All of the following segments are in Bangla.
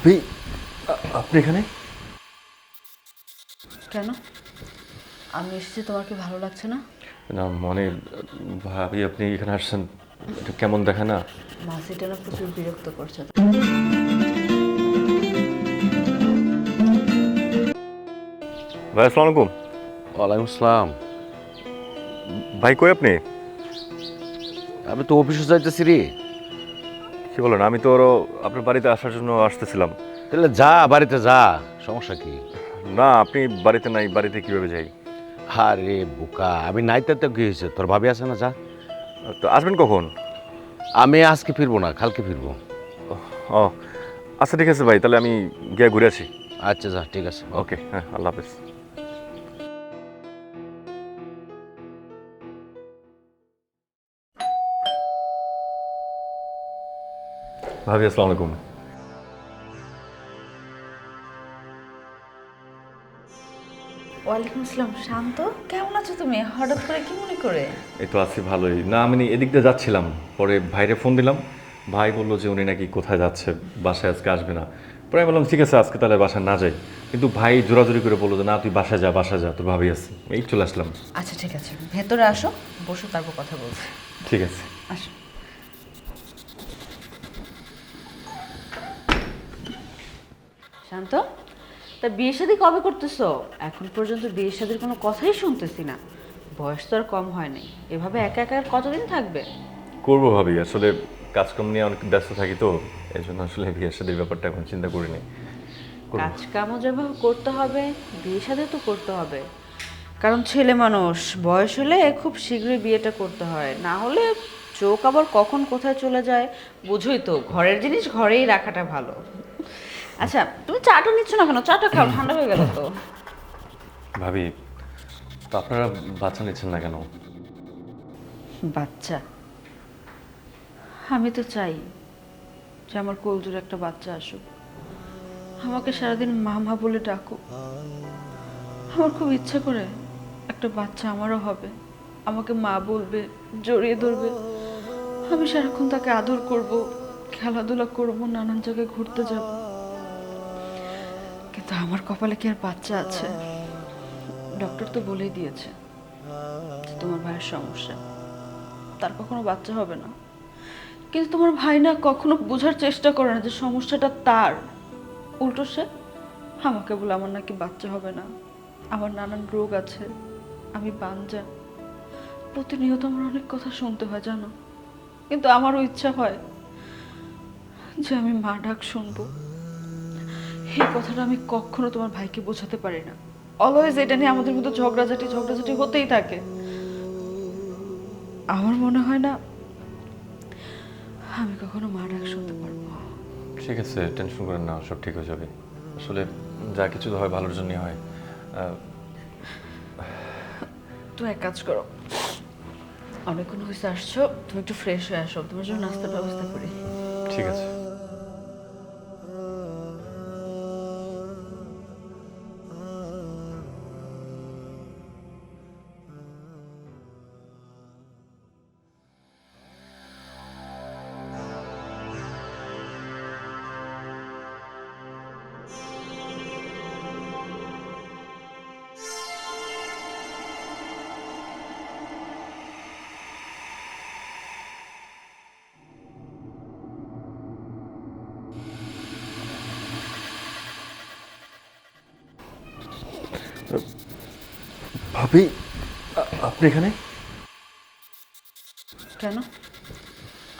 ভাবি আপনি এখানে? কেন? আমি এসেছি তোমার কি ভালো লাগছে না? না মনে ভাবি আপনি এখানে আসছেন এটা কেমন দেখে না? মাসিটা না প্রচুর বিরক্ত করছে। ভাই আসসালামু আলাইকুম ওয়ালাইকুম আসসালাম। ভাই কই আপনি? আমি তো অফিসে যাইতেছি রে। কি বলেন? আমি তো ওরও আপনার বাড়িতে আসার জন্য আসতেছিলাম। তাহলে যা বাড়িতে যা। সমস্যা কি? না আপনি বাড়িতে নাই বাড়িতে কীভাবে যাই? আরে বোকা আমি নাইতে তো কি হয়েছে? তোর ভাবি আছে না যা। তো আসবেন কখন? আমি আজকে ফিরবো না কালকে ফিরবো। ও আচ্ছা ঠিক আছে ভাই তাহলে আমি গিয়ে ঘুরে আসি। আচ্ছা যা ঠিক আছে। ওকে হ্যাঁ আল্লাহ হাফেজ। ভাবি আসসালামু আলাইকুম ওয়ালাইকুম আসসালাম। শান্ত কেমন আছো তুমি? হঠাৎ করে কি মনে করে? এই তো আছি ভালোই। না আমি এদিক দিয়ে যাচ্ছিলাম। পরে ভাইরে ফোন দিলাম। ভাই বলল যে উনি নাকি কোথায় যাচ্ছে বাসায় আজকে আসবে না। পরে আমি বললাম ঠিক আছে আজকে তাহলে বাসায় না যাই। কিন্তু ভাই জোরাজোরি করে বলল যে না তুই বাসায় যা বাসায় যা তোর ভাবি আছে। এই চলে আসলাম। আচ্ছা ঠিক আছে। ভেতরে আসো বসো তারপর কথা বলছি। ঠিক আছে। আসো। শান্ত? তা বিয়ে শাদী কবে করতেছো? এখন পর্যন্ত বিয়ে শাদীর কোনো কথাই শুনতেছি না। বয়স তো আর কম হয় নাই। এভাবে একা একা আর কতদিন থাকবে? করব ভাবি। আসলে কাজকর্ম নিয়ে অনেক ব্যস্ত থাকি তো এই জন্য আসলে বিয়ে সাথে ব্যাপারটা এখন চিন্তা করিনি। করব। কাজ যেভাবে করতে হবে বিয়ে শাদী তো করতে হবে। কারণ ছেলে মানুষ বয়স হলে খুব শীঘ্রই বিয়েটা করতে হয়। না হলে চোখ আবার কখন কোথায় চলে যায় বুঝোই তো। ঘরের জিনিস ঘরেই রাখাটা ভালো। আচ্ছা তুমি চাটা নিচ্ছ না কেন? চাটা খাও ঠান্ডা হয়ে গেল তো। ভাবি তো আপনারা বাচ্চা নিচ্ছেন না কেন? বাচ্চা? আমি তো চাই যে আমার কোলজুর একটা বাচ্চা আসুক। আমাকে সারাদিন মামা বলে ডাকো। আমার খুব ইচ্ছে করে একটা বাচ্চা আমারও হবে। আমাকে মা বলবে জড়িয়ে ধরবে। আমি সারাক্ষণ তাকে আদর করব খেলাধুলা করব নানান জায়গায় ঘুরতে যাব। কিন্তু আমার কপালে কি আর বাচ্চা আছে? ডক্টর তো বলেই দিয়েছে যে তোমার ভাইয়ের সমস্যা। তার কখনো বাচ্চা হবে না। কিন্তু তোমার ভাই না কখনো বোঝার চেষ্টা করে না যে সমস্যাটা তার। উল্টো সে, আমাকে বলে আমার নাকি বাচ্চা হবে না। আমার নানান রোগ আছে। আমি বাঞ্জা। প্রতিনিয়ত আমার অনেক কথা শুনতে হয়, জানো? কিন্তু আমারও ইচ্ছা হয় যে আমি মা ডাক শুনব। এই কথাটা আমি কখনো তোমার ভাইকে বোঝাতে পারি না। অলওয়েজ এটা নিয়ে আমাদের মধ্যে ঝগড়াঝাটি ঝগড়াঝাটি হতেই থাকে। আমার মনে হয় না আমি কখনো মা ডাক শুনতে পারব। ঠিক আছে টেনশন করেন না সব ঠিক হয়ে যাবে। আসলে যা কিছু হয় ভালোর জন্যই হয়। তুমি এক কাজ করো। অনেকক্ষণ হয়েছে আসছো। তুমি একটু ফ্রেশ হয়ে আসো। তোমার জন্য নাস্তার ব্যবস্থা করি। ঠিক আছে। ভাবি আপনি এখানে? কেন?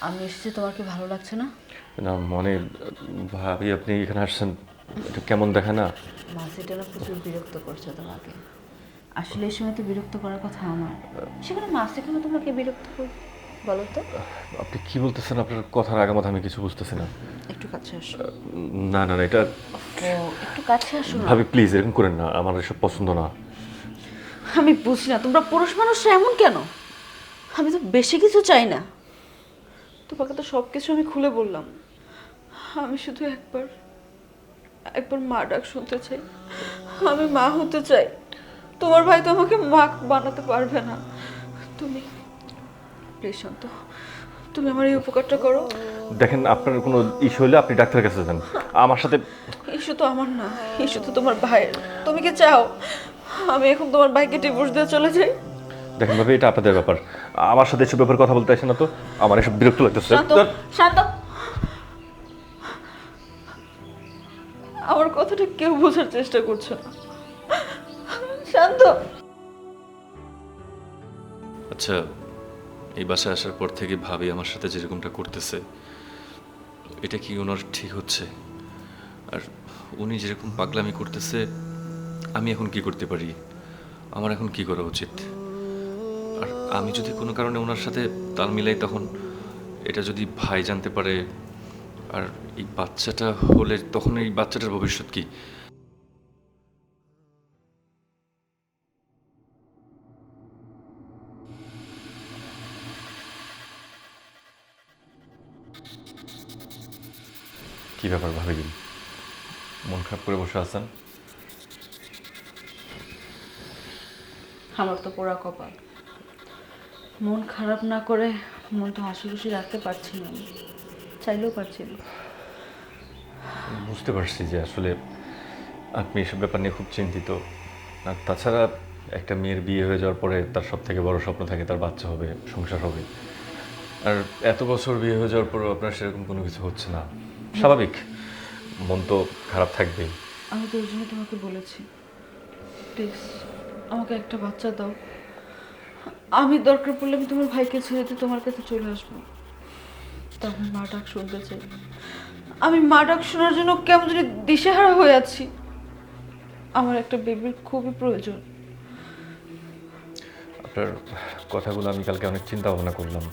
আমি এসেছি তোমার কি ভালো লাগছে না? না মনে ভাবি আপনি এখানে আসছেন এটা কেমন দেখে না? মাসিটা না প্রচুর বিরক্ত করছে তোমাকে। আসলে এই সময় তো বিরক্ত করার কথা আমার। সেখানে মাসি কেন তোমাকে বিরক্ত করবে বলো তো? আপনি কি বলতেছেন? আপনার কথার আগামাথা আমি কিছু বুঝতেছি না। একটু কাছে আসো। না না না এটা একটু কাছে আসো না। ভাবি প্লিজ এরকম করেন না। আমার এসব পছন্দ না। আমি বুঝি না তোমরা পুরুষ মানুষরা এমন কেন? আমি তো বেশি কিছু চাই না। তোমাকে তো সব কিছু আমি খুলে বললাম। আমি শুধু একবার একবার মা ডাক শুনতে চাই। আমি মা হতে চাই। তোমার ভাই তো আমাকে মা বানাতে পারবে না। তুমি প্লিজ শান্ত। তুমি আমার এই উপকারটা করো। দেখেন আপনার কোনো ইস্যু হলে আপনি ডাক্তারের কাছে যান। আমার সাথে ইস্যু তো আমার না ইস্যু তো তোমার ভাইয়ের। তুমি কি চাও? আমি এখন তোমার ভাইকে ডিভোর্স দিয়ে চলে যাই। দেখেন ভাবে এটা আপনাদের ব্যাপার। আমার সাথে এসব ব্যাপারে কথা বলতে আসে না তো। আমার এসব বিরক্ত লাগতেছে। শান্ত শান্ত। আমার কথাটা কেউ বোঝার চেষ্টা করছ না। শান্ত। আচ্ছা এই বাসায় আসার পর থেকে ভাবি আমার সাথে যেরকমটা করতেছে এটা কি ওনার ঠিক হচ্ছে? আর উনি যেরকম পাগলামি করতেছে আমি এখন কি করতে পারি? আমার এখন কি করা উচিত? আর আমি যদি কোনো কারণে ওনার সাথে তাল মিলাই তখন এটা যদি ভাই জানতে পারে, আর এই বাচ্চাটা হলে তখন এই বাচ্চাটার ভবিষ্যৎ কি? কি ব্যাপার ভাবি মন খারাপ করে বসে আছেন? আমার তো পোড়া কপাল। মন খারাপ না করে মন তো হাসি খুশি রাখতে পারছি না আমি। চাইলেও পারছি না। বুঝতে পারছি যে আসলে আপনি এসব ব্যাপার নিয়ে খুব চিন্তিত। আর তাছাড়া একটা মেয়ের বিয়ে হয়ে যাওয়ার পরে তার সব থেকে বড় স্বপ্ন থাকে তার বাচ্চা হবে সংসার হবে। আর এত বছর বিয়ে হয়ে যাওয়ার পরেও আপনার সেরকম কোনো কিছু হচ্ছে না। স্বাভাবিক মন তো খারাপ থাকবেই। আমি তো ওই জন্য তোমাকে বলেছি। প্লিজ। আমাকে একটা বাচ্চা দাও। আমি দরকার পড়লে আমি তোমার ভাইকে ছেড়ে দিয়ে তোমার কাছে চলে আসব। তখন মা ডাক শুনতে চাই আমি মা ডাক শোনার জন্য কেমন জানি দিশেহারা হয়ে আছি। আমার একটা বেবির খুবই প্রয়োজন। আপনার কথাগুলো আমি কালকে অনেক চিন্তা ভাবনা করলাম।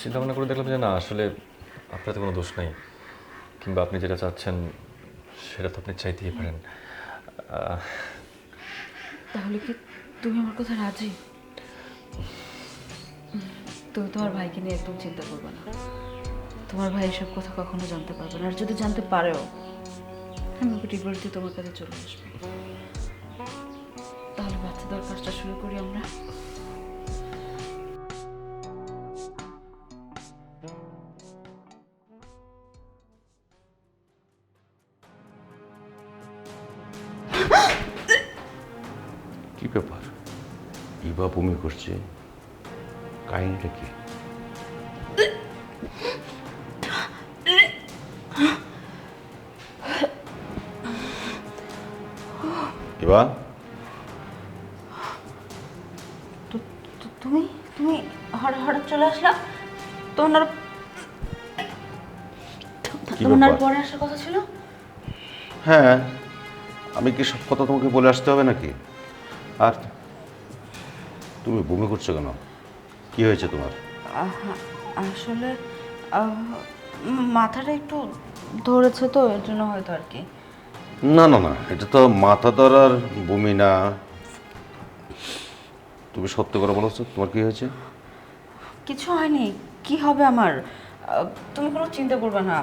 চিন্তা ভাবনা করে দেখলাম যে না, আসলে আপনার তো কোনো দোষ নেই। কিংবা আপনি যেটা চাচ্ছেন, সেটা তো আপনি চাইতেই পারেন। তাহলে কি তুমি আমার কথা রাজি? তুমি তোমার ভাইকে নিয়ে একদম চিন্তা করবে না। তোমার ভাই এসব কথা কখনো জানতে পারবে না। আর যদি জানতে পারেও, আমি ওকে ডিভোর্স তোমার কাছে চলে আসব। তাহলে বাচ্চা দরকারটা শুরু করি আমরা। ইবা বমি করছে কাহিনীটা কি? তো- তুমি তুমি হঠাৎ হঠাৎ চলে আসলা? তোমার তোমার? পরে আসার কথা ছিল? হ্যাঁ আমি কি সব কথা তোমাকে বলে আসতে হবে নাকি? আর তুমি বমি করছ কেন? কি হয়েছে তোমার? আসলে মাথাটা একটু ধরেছে তো এর জন্য হয়তো আর কি। না না না এটা তো মাথা ধরার বমি না। তুমি সত্য করে বলেছ তোমার কি হয়েছে? কিছু হয়নি কি হবে আমার? আহ, তুমি কোনো চিন্তা করবে না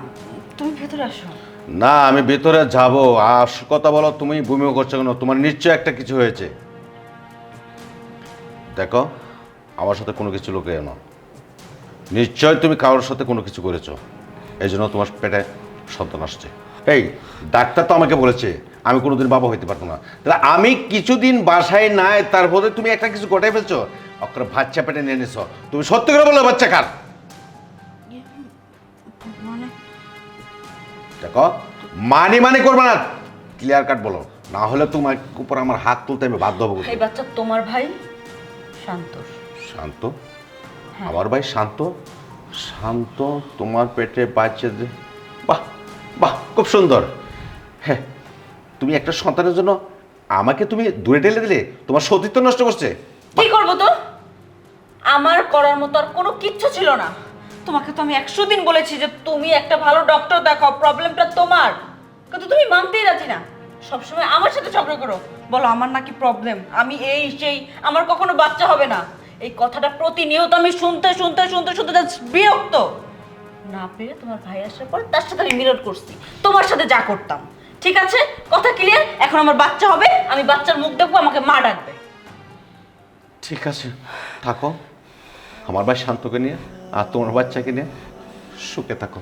তুমি ভেতরে আসো। না আমি ভেতরে যাব আস কথা বলো তুমি বমিও করছ কেন? তোমার নিশ্চয় একটা কিছু হয়েছে। দেখো, আমার সাথে কোনো কিছু লোকে না নিশ্চয় তুমি কারোর সাথে কোনো কিছু করেছ। এই জন্য তোমার পেটে সন্তান আসছে। এই, ডাক্তার তো আমাকে বলেছে, আমি কোনোদিন বাবা হইতে পারব না। তাহলে আমি কিছুদিন বাসায় নাই তারপরে তুমি একটা কিছু ঘটাই ফেলছো? অক্ষর বাচ্চা পেটে নিয়ে নিছো। তুমি সত্যি করে বলো, বাচ্চা কার? দেখো, মানি মানি করবে না ক্লিয়ার কাট বলো। না হলে তোমার উপর আমার হাত তুলতে আমি বাধ্য হব এই বাচ্চা তোমার ভাই? শান্তর শান্ত? আমার ভাই শান্ত? শান্ত তোমার পেটে বাচ্চা যে- বাহ বাহ খুব সুন্দর। হ্যাঁ তুমি একটা সন্তানের জন্য আমাকে তুমি দূরে ঠেলে দিলে তোমার সতীত্ব নষ্ট করছে। কি করব তো? আমার করার মতো আর কোনো কিচ্ছু ছিল না। তোমাকে তো আমি একশো দিন বলেছি যে তুমি একটা ভালো ডক্টর দেখাও প্রবলেমটা তোমার। কিন্তু তুমি মানতেই রাজি না। সবসময় আমার সাথে ঝগড়া করো। বলো, আমার নাকি প্রবলেম আমি এই, সেই, আমার কখনো বাচ্চা হবে না। এই কথাটা প্রতিনিয়ত আমি শুনতে শুনতে শুনতে শুনতে বিরক্ত। না পেরে তোমার ভাই আসার পর তার সাথে আমি মিরর করছি। তোমার সাথে যা করতাম। ঠিক আছে? কথা ক্লিয়ার এখন আমার বাচ্চা হবে, আমি বাচ্চার মুখ দেখব, আমাকে মা ডাকবে। ঠিক আছে। থাকো। আমার ভাই শান্তকে নিয়ে আর তোমার বাচ্চাকে নিয়ে সুখে থাকো।